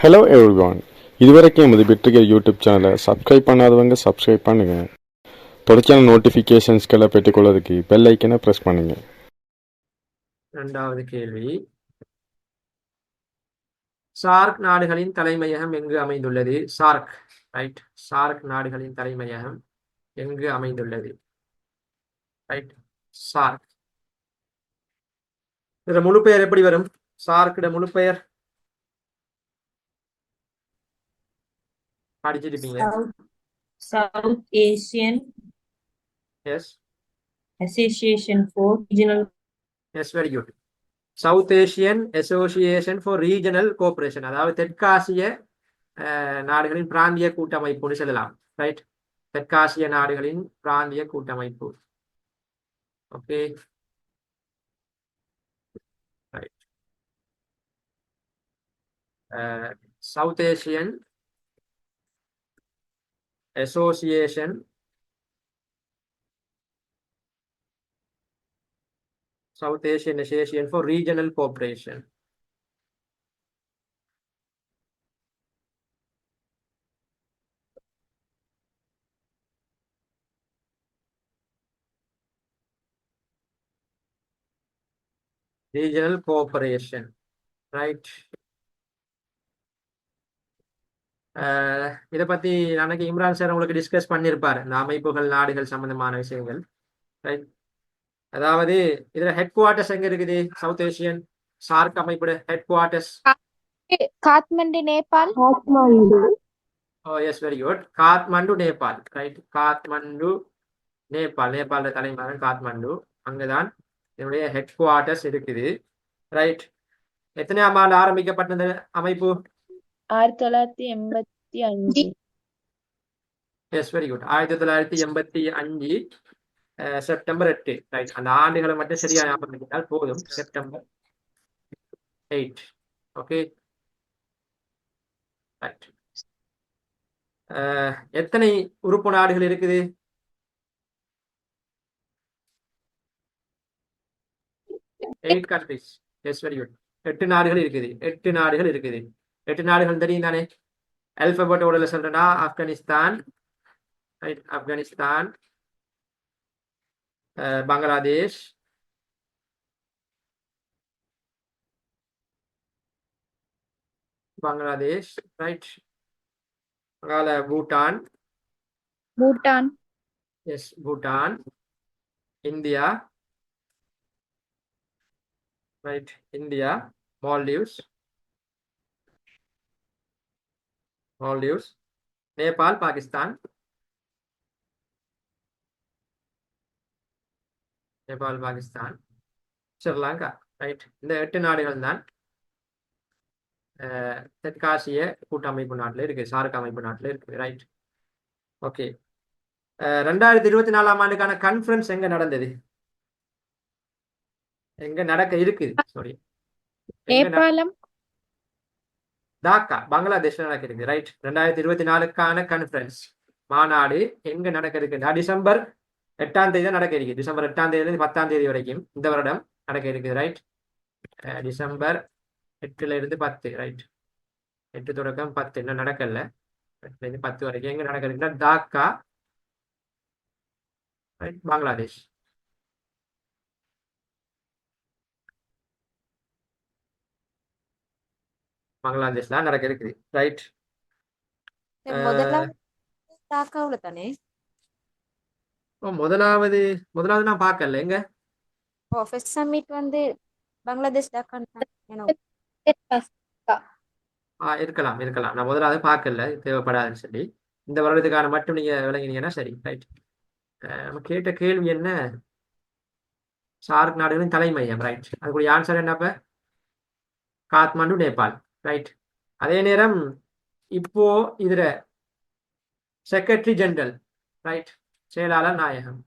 Hello everyone இதுவரைக்கும் எமது வெற்றிகர் யூடியூப் சேனலை சப்ஸ்கிரைப் பண்ணாதவங்க சப்ஸ்கிரைப் பண்ணுங்க. தொடர்ச்சியான நோட்டிஃபிகேஷன்ஸ்களை பெற்றுக்கொள்வதற்கு பெல் ஐக்கனை ப்ரெஸ் பண்ணுங்க. ரெண்டாவது கேள்வி. சார்க் நாடுகளின் தலைமையகம் எங்கு அமைந்துள்ளது? சார்க் ரைட் சார்க் நாடுகளின் தலைமையகம் எங்கு அமைந்துள்ளது? ரைட் சார்க் இதில் முழு பெயர் எப்படி வரும்? சார்க்கிட முழு பெயர் படிச்சிருப்பீங்க South Asian yes Association for Regional yes very good south Asian association for regional cooperation அதாவது தெற்காசிய நாடுகளின் பிராந்திய கூட்டமைப்புன்னு சொல்லலாம். ரைட் தெற்காசிய நாடுகளின் பிராந்திய கூட்டமைப்பு. Okay right south Asian association South Asian Association for Regional Cooperation. Regional cooperation, right? இதை பத்தி அன்னைக்கு இம்ரான் சார் உங்களுக்கு டிஸ்கஸ் பண்ணியிருப்பாரு இந்த அமைப்புகள் நாடுகள் சம்பந்தமான விஷயங்கள். ரைட் அதாவது இதுல ஹெட் குவார்ட்டர்ஸ் எங்க இருக்குது? South Asian SAARC அமைப்போட headquarters Kathmandu Nepal. Oh yes very good Kathmandu Nepal. Right Kathmandu Nepal. நேபாள தலைநகரம் காத்மண்டு. அங்கதான் என்னுடைய ஹெட் குவார்ட்டர்ஸ் இருக்குது ரைட் எத்தனையாம் ஆண்டு ஆரம்பிக்கப்பட்டது அமைப்பு? ஆயிரத்தி தொள்ளாயிரத்தி எண்பத்தி அஞ்சு. எஸ் வெரி குட் ஆயிரத்தி தொள்ளாயிரத்தி எண்பத்தி அஞ்சு செப்டம்பர் எட்டு. ரைட் அந்த ஆண்டுகளை மட்டும் சரியா ஞாபகம் போதும். செப்டம்பர் எயிட் ஓகே ரைட் எத்தனை உறுப்பு நாடுகள் இருக்குது? Eight countries yes very good எட்டு நாடுகள் இருக்குது. எட்டு நாடுகள் இருக்குது. எட்டு நாடுகள் தெரியும் தானே அல்பபெட் ஓடல சொல்றேன்னா Afghanistan right Afghanistan ah, Bangladesh Bangladesh right அங்கால Bhutan Bhutan yes Bhutan India right India Maldives Maldives Nepal Pakistan Nepal Pakistan Sri Lanka right இந்த எட்டு நாடுகள் தான் தெற்காசிய கூட்டமைப்பு நாட்டில் இருக்கு சார்க் அமைப்பு நாட்டில் இருக்கு ரைட் ஓகே ரெண்டாயிரத்தி இருபத்தி நாலாம் ஆண்டுக்கான கான்ஃபரன்ஸ் எங்க நடந்தது? எங்க நடக்க இருக்குது சாரி நேபாளம் டாக்கா பங்களாதேஷ்ல நடக்க இருக்கு ரைட் ரெண்டாயிரத்தி இருபத்தி நாலுக்கான கான்ஃபரன்ஸ் மாநாடு எங்க நடக்க டிசம்பர் எட்டாம் தேதி தான் நடக்க இருக்கு டிசம்பர் எட்டாம் தேதி இருந்து பத்தாம் தேதி வரைக்கும் இந்த வருடம் நடக்க இருக்குது ரைட் டிசம்பர் எட்டுல இருந்து பத்து ரைட் எட்டு தொடக்கம் பத்து. இன்னும் நடக்கல. எட்டுல இருந்து பத்து வரைக்கும் எங்க நடக்கிறதுன்னா டாக்கா ரைட் பங்களாதேஷ். பங்களாதேஷ் தான் நடக்க இருக்குது. ரைட் முதலாவது டாக்காவுல தானே? ஓ முதலாவது முதலாவது நான் பார்க்கல. எங்க? ஓ ஃபர்ஸ்ட் சம்மிட் வந்து பங்களாதேஷ் டாக்கா ஆ இருக்கலாம் இருக்கலாம். நான் முதலாவது பார்க்கல. தேவைப்படாதுன்னு சொல்லி. இந்த வருடத்துக்கான மட்டும் நீங்க விளங்கினீங்கன்னா சரி. ரைட் நம்ம கேட்ட கேள்வி என்ன? சார்க் நாடுகளின் தலைமையம். ரைட் அதுக்குரிய ஆன்சர் என்னப்ப காத்மாண்டு நேபாள். ரைட் அதே நேரம் இப்போ இதுல செக்ரட்டரி ஜெனரல் ரைட் செயலாளர் நாயகம்.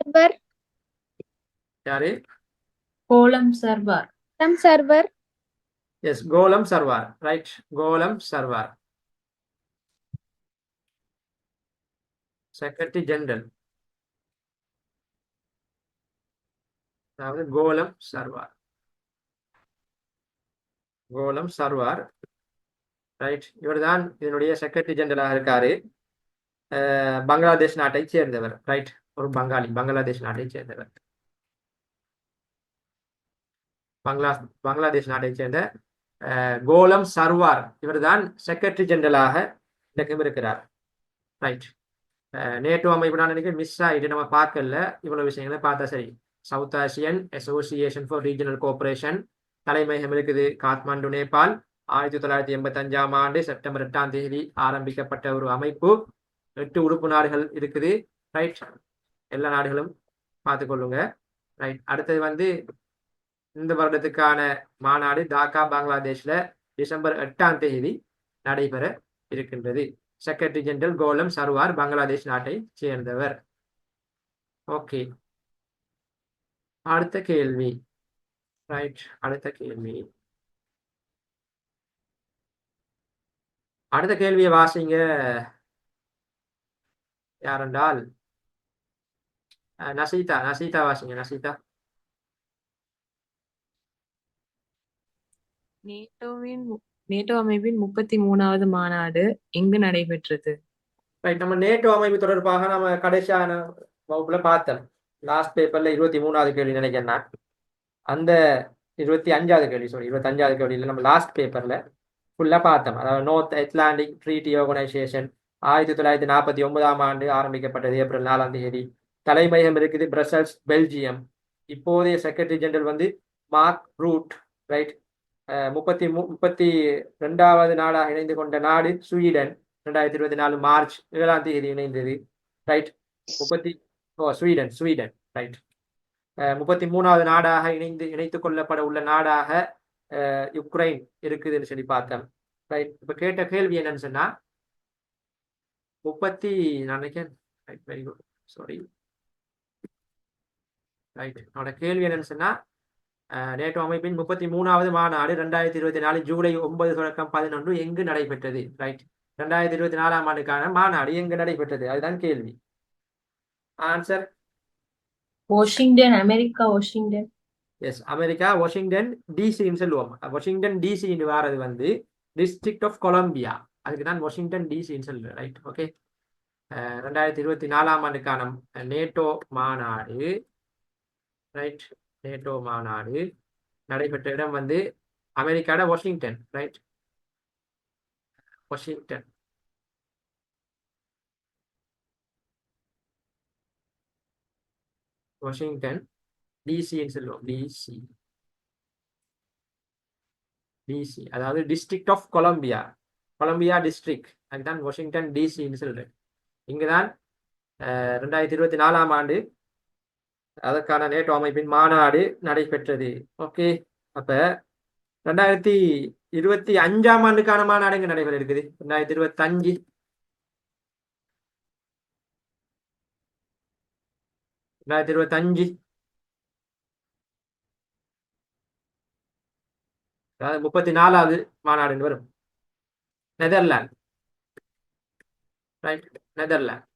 சர்வர் யாரு? Kolam Sarbar. நம் சர்வர். எஸ் கோலம் சர்வார் ரைட் கோலம் சர்வார் செக்ரட்டரி ஜெனரல் அதாவது கோலம் சர்வார் கோலம் சர்வார். ரைட் இவர்தான் இதனுடைய செக்ரட்டரி ஜெனரலாக இருக்காரு. பங்களாதேஷ் நாட்டை சேர்ந்தவர். ரைட் ஒரு பங்காளி பங்களாதேஷ் நாட்டை சேர்ந்தவர். பங்களா பங்களாதேஷ் நாட்டை சேர்ந்த கோலம் சர்வார். இவர்தான் செக்ரட்டரி ஜெனரலாக இன்றைக்கும் இருக்கிறார். ரைட் நேட்டோ அமைப்பு நான் நினைக்கிறேன் மிஸ் ஆகிட்டு நம்ம பார்க்கல. இவ்வளவு விஷயங்களை பார்த்தா சரி. South Asian association for regional cooperation தலைமையகம் இருக்குது. காத்மாண்டு நேபாள் ஆயிரத்தி தொள்ளாயிரத்தி எண்பத்தஞ்சாம் ஆண்டு செப்டம்பர் எட்டாம் தேதி ஆரம்பிக்கப்பட்ட ஒரு அமைப்பு. எட்டு உறுப்பு நாடுகள் இருக்குது. ரைட் எல்லா நாடுகளும் பார்த்துக்கொள்ளுங்க ரைட் அடுத்தது வந்து இந்த வருடத்துக்கான மாநாடு டாக்கா பங்களாதேஷ்ல டிசம்பர் எட்டாம் தேதி நடைபெற இருக்கின்றது. செக்ரட்டரி ஜெனரல் கோலம் சர்வார் பங்களாதேஷ் நாட்டை சேர்ந்தவர். ஓகே அடுத்த கேள்வி. ரைட் அடுத்த கேள்வி. அடுத்த கேள்வியை வாசிங்க. யாரென்றால் நசீதா நசீதா வாசிங்க நசீதா. நேட்டோவின் நேட்டோ அமைப்பின் முப்பத்தி மூணாவது மாநாடு எங்கு நடைபெற்றது? ரைட் நம்ம நேட்டோ அமைப்பு தொடர்பாக நம்ம கடைசியான வகுப்புல பார்த்தோம். லாஸ்ட் பேப்பர்ல இருபத்தி மூணாவது கேள்வி நினைக்கிறேன் நான். அந்த இருபத்தி அஞ்சாவது கேள்வி சாரி இருபத்தி அஞ்சாவது கேள்வியில நம்ம லாஸ்ட் பேப்பர்ல ஃபுல்லா பார்த்தோம். அதாவது நோர்த் அட்லாண்டிக் ட்ரீட்டி ஆர்கனைசேஷன் ஆயிரத்தி தொள்ளாயிரத்தி நாற்பத்தி ஒன்பதாம் ஆண்டு ஆரம்பிக்கப்பட்டது ஏப்ரல் நாலாம் தேதி. தலைமையகம் இருக்குது பிரசல்ஸ் பெல்ஜியம் இப்போதைய செக்ரட்டரி ஜெனரல் வந்து மார்க் ரூட் ரைட் முப்பத்தி மூ முப்பத்தி ரெண்டாவது நாடாக இணைந்து கொண்ட நாடு ஸ்வீடன். ரெண்டாயிரத்தி இருபத்தி நாலு மார்ச் ஏழாம் தேதி இணைந்தது ரைட் முப்பத்தி ஓ ஸ்வீடன் ஸ்வீடன் ரைட் முப்பத்தி மூணாவது நாடாக இணைந்து இணைத்துக் கொள்ளப்பட உள்ள நாடாக யுக்ரைன் இருக்குதுன்னு சொல்லி பார்த்தோம் ரைட் இப்போ கேட்ட கேள்வி என்னன்னு சொன்னா முப்பத்தி நான் நினைக்கிறேன் right very good sorry right என்னோட கேள்வி என்னன்னு சொன்னா நேட்டோ அமைப்பின் முப்பத்தி மூணாவது மாநாடு ரெண்டாயிரத்தி இருபத்தி நாலு ஜூலை ஒன்பது தொடக்கம் பதினொன்று எங்கு நடைபெற்றது? ரைட் ரெண்டாயிரத்தி இருபத்தி நாலாம் ஆண்டுக்கான மாநாடு எங்கு நடைபெற்றது? அதுதான் கேள்வி. Answer Washington America Washington yes America Washington டிசின்னு சொல்லுவோம். வாஷிங்டன் டிசின்னு வாரது வந்து டிஸ்ட்ரிக்ட் ஆஃப் கொலம்பியா அதுக்கு தான் வாஷிங்டன் டிசின்னு சொல்லுவேன் ரைட் ஓகே ரெண்டாயிரத்தி இருபத்தி நாலாம் ஆண்டுக்கான நேட்டோ மாநாடு. ரைட் நேட்டோ மாநாடு நடைபெற்ற இடம் வந்து அமெரிக்காட வாஷிங்டன் ரைட் வாஷிங்டன் வாஷிங்டன் டிசின்னு சொல்லுவோம். டிசி டிசி அதாவது district of Columbia Columbia district அதுதான் வாஷிங்டன் டிசின்னு சொல்றேன். இங்குதான் ரெண்டாயிரத்தி இருபத்தி நாலாம் ஆண்டு அதற்கான நேட்டோ அமைப்பின் மாநாடு நடைபெற்றது. ஓகே அப்ப ரெண்டாயிரத்தி இருபத்தி அஞ்சாம் ஆண்டுக்கான மாநாடு எங்க நடைபெற இருக்குது? ரெண்டாயிரத்தி இருபத்தி ரெண்டாயிரத்தி இருபத்தி அஞ்சு அதாவது முப்பத்தி நாலாவது மாநாடுன்னு வரும் நெதர்லாந்து ரைட் நெதர்லாந்து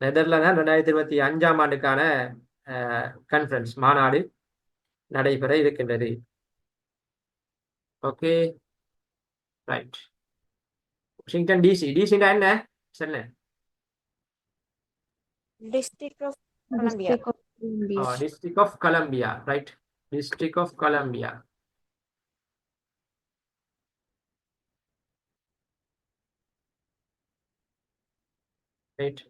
நெதர்லாந்து ரெண்டாயிரத்தி இருபத்தி அஞ்சாம் ஆண்டுக்கான கான்ஃபரன்ஸ் மாநாடு நடைபெற இருக்கின்றது ஓகே ரைட் வாஷிங்டன் டிசி டிசின்னா என்ன சொல்லு district of Columbia district of Columbia right district of Columbia right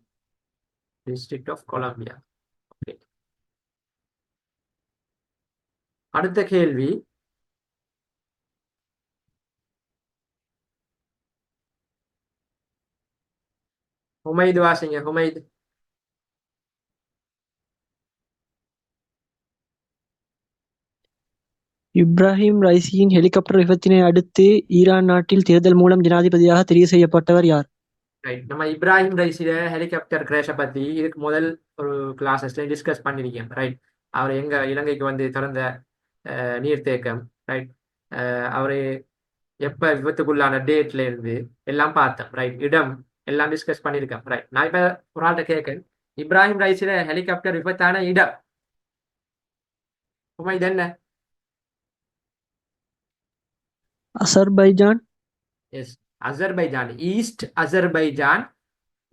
district of Columbia okay அடுத்த கேள்வி ஹுமைது வாசிங்க ஹுமைது இப்ராஹிம் ரைசியின் ஹெலிகாப்டர் விபத்தினை அடுத்து ஈரான் நாட்டில் தேர்தல் மூலம் ஜனாதிபதியாக தெரிவு செய்யப்பட்டவர் யார்? ரைட் நம்ம இப்ராஹிம் ரைஸில ஹெலிகாப்டர் கிரேஷை பத்தி இதுக்கு முதல் ஒரு கிளாஸஸ்ல டிஸ்கஸ் பண்ணிருக்கேன். ரைட் அவர் எங்க இலங்கைக்கு வந்து திறந்த நீர்த்தேக்கம். ரைட் அவர் எப்ப விபத்துக்குள்ளான டேட்ல இருந்து எல்லாம் பார்த்தேன் ரைட் இடம் எல்லாம் டிஸ்கஸ் பண்ணியிருக்கேன் ரைட் நான் இப்ப ஒரு ஆள்கிட்ட கேட்கேன் இப்ராஹிம் ரைஸில ஹெலிகாப்டர் விபத்தான இடம். உமா இது என்ன? Azerbaijan. Yes Azerbaijan. East Azerbaijan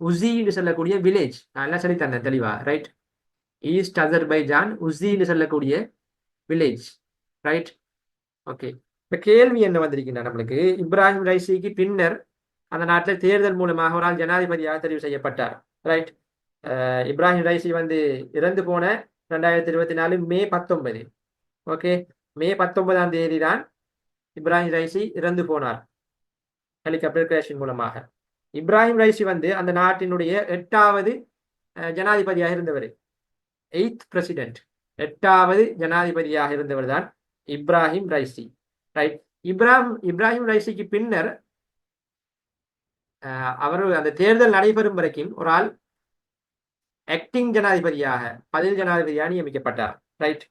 உசின்னு சொல்லக்கூடிய வில்லேஜ் நான் எல்லாம் சொல்லி தந்தேன் தெளிவா ரைட் ஈஸ்ட் அசர்பைஜான் உசின்னு சொல்லக்கூடிய வில்லேஜ் ரைட் ஓகே இப்போ கேள்வி என்ன வந்திருக்கின்றன நம்மளுக்கு? இப்ராஹிம் ரைசிக்கு பின்னர் அந்த நாட்டில் தேர்தல் மூலமாக ஒரு ஆள் ஜனாதிபதியாக தெரிவு செய்யப்பட்டார். ரைட் இப்ராஹிம் ரைசி வந்து இறந்து போன ரெண்டாயிரத்தி இருபத்தி நாலு மே பத்தொன்பது. ஓகே மே பத்தொன்பதாம் தேதி தான் இப்ராஹிம் ரைசி இறந்து போனார். ஹெலிகாப்டர் கிரேஷன் மூலமாக. இப்ராஹிம் ரைசி வந்து அந்த நாட்டினுடைய எட்டாவது ஜனாதிபதியாக இருந்தவர். Eighth president. எட்டாவது ஜனாதிபதியாக இருந்தவர் தான் Ebrahim Raisi. Right. Ebrahim Ebrahim ரைசிக்கு பின்னர் அவர் அந்த தேர்தல் நடைபெறும் வரைக்கும் ஒரு ஆள் ஆக்டிங் ஜனாதிபதியாக பதில் ஜனாதிபதியாக நியமிக்கப்பட்டார். ரைட்.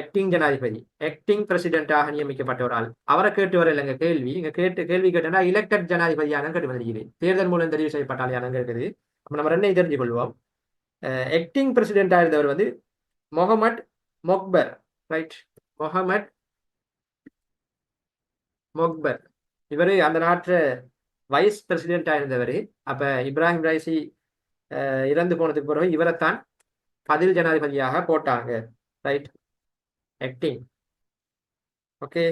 ஆக்டிங் ஜனாதிபதி ஆக்டிங் பிரசிடென்டாக நியமிக்கப்பட்ட ஒரு ஆள். அவரை கேட்டு வர இல்லைங்க கேள்வி. இங்க கேட்டு கேள்வி கேட்டனா இலக்டட் ஜனாதிபதியான கேட்டு வந்திருக்கிறேன். தேர்தல் மூலம் தெரிவு செய்யப்பட்டால் யானங்க இருக்குது? அப்ப நம்ம ரெண்டையும் தெரிஞ்சு கொள்வோம். ஆக்டிங் பிரசிடென்டாக இருந்தவர் வந்து Mohammad Mokhber right Mohammad Mokhber. இவர் அந்த நாட்டு வைஸ் பிரசிடென்டாக இருந்தவர் அப்ப இப்ராஹிம் ரைசி இறந்து போனதுக்கு பிறகு இவரைத்தான் பதில் ஜனாதிபதியாக போட்டாங்க ரைட் ஆக்டிங் ஓகே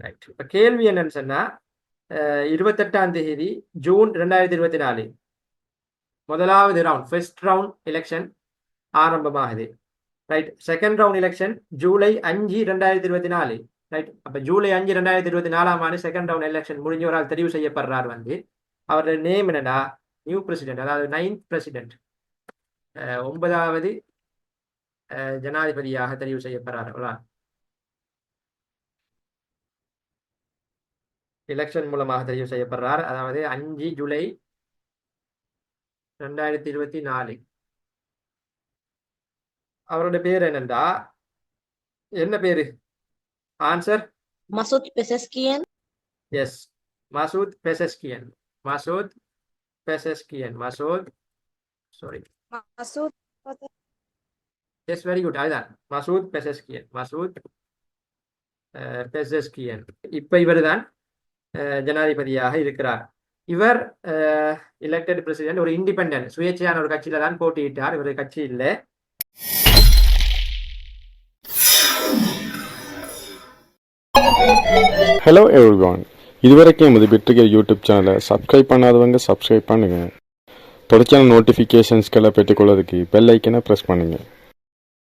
ரைட் இப்போ கேள்வி என்னன்னு சொன்னா அஹ், இருபத்தெட்டாம் தேதி ஜூன் ரெண்டாயிரத்தி இருபத்தி நாலு. முதலாவது ரவுண்ட் ஃபர்ஸ்ட் ரவுண்ட் எலெக்ஷன் ஆரம்பமாகுது. Right second round election July அஞ்சு ரெண்டாயிரத்தி இருபத்தி நாலு. ரைட் அப்போ ஜூலை அஞ்சு ரெண்டாயிரத்தி இருபத்தி நாலாம் ஆண்டு செகண்ட் ரவுண்ட் எலெக்ஷன் முடிஞ்ச ஒரு ஆள் தெரிவு செய்யப்படுறார் வந்து அவரோட நேம் என்னன்னா நியூ பிரசிடென்ட் அதாவது நைன்த் பிரசிடென்ட் ஒன்பதாவது ஜனாதிபதியாக தெரிவு செய்யப்படுறார் ஒரு ஆள் எலெக்ஷன் மூலமாக தெரிவு செய்யப்படுறார் அதாவது அஞ்சு ஜூலை ரெண்டாயிரத்தி இருபத்தி நாலு. அவரோட பேர் என்னண்டா? என்ன பேரு? Answer Masud Pezeskian. Yes Masoud Pezeshkian Masoud Pezeshkian Masoud sorry Masud yes very good அதுதான் மசூத் பெசஸ்கியன் மசூத் பெசஸ்கியன் இப்போ இவர் தான் ஜனாதிபதியாக இருக்கிறார். இவர் uh, எலெக்டட் பிரசிடென்ட் ஒரு இண்டிபெண்டன்ட் சுயேட்சையான ஒரு கட்சியில தான் போட்டியிட்டார். இவர் கட்சி இல்லை. ஹலோ எவ்ரிவான் இதுவரைக்கும் எமது பெற்றுகிற யூடியூப் சேனலை சப்ஸ்கிரைப் பண்ணாதவங்க சப்ஸ்கிரைப் பண்ணுங்க. தொடர்ச்சியான நோட்டிஃபிகேஷன்ஸ்களை பெற்றுக்கொள்வதற்கு பெல் ஐக்கனை ப்ரெஸ் பண்ணுங்கள்